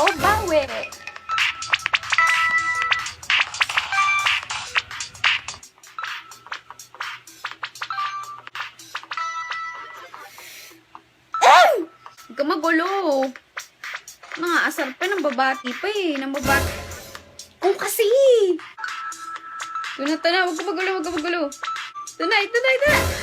o bawi. Huwag ka magulo. Nangaasar pa, ng babati pa eh. Nang babati. Kung kasi. Ito na, ito. Huwag ka magulo, huwag ka magulo. Ito na, ito.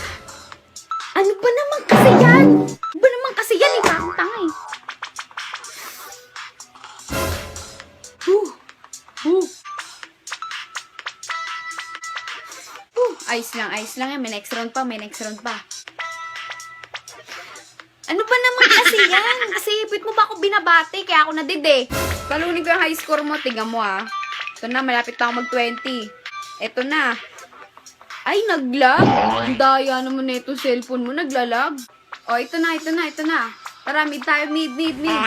Ayos lang, ayos lang yan. May next round pa, may next round pa. Ano ba naman kasi yan? Kasi bit mo ba ako binabati? Kaya ako nadide. Talunin ko yung high score mo. Tingnan mo ah. Ito na, malapit na ako mag-20. Ito na. Ay, naglag. Ang daya naman na itong cellphone mo. Naglalag. O, ito na, ito na, ito na. Tara, mid tayo. Mid, mid, mid.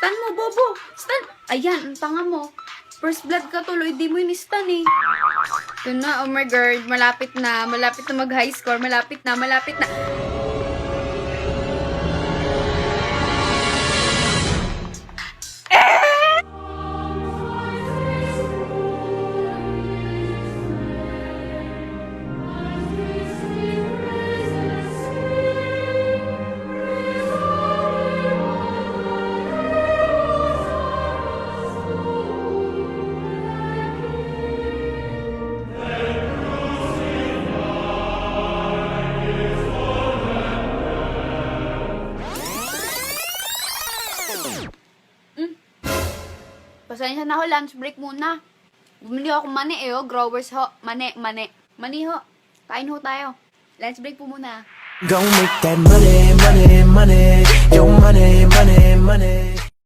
Stan mo, Bobo. Stan. Ayan, ang tanga mo. First blood ka tuloy. Di mo in-stan eh. Ito na, oh my god. Malapit na. Malapit na mag-high score. Malapit na, malapit na. Mm. Pasensya na ho, lunch break muna. Bumili ako mani eh, oh. Growers ho. Mani, mani. Mani ho. Kain ho tayo. Lunch break po muna. Go make that money, money, money. Your money, money, money.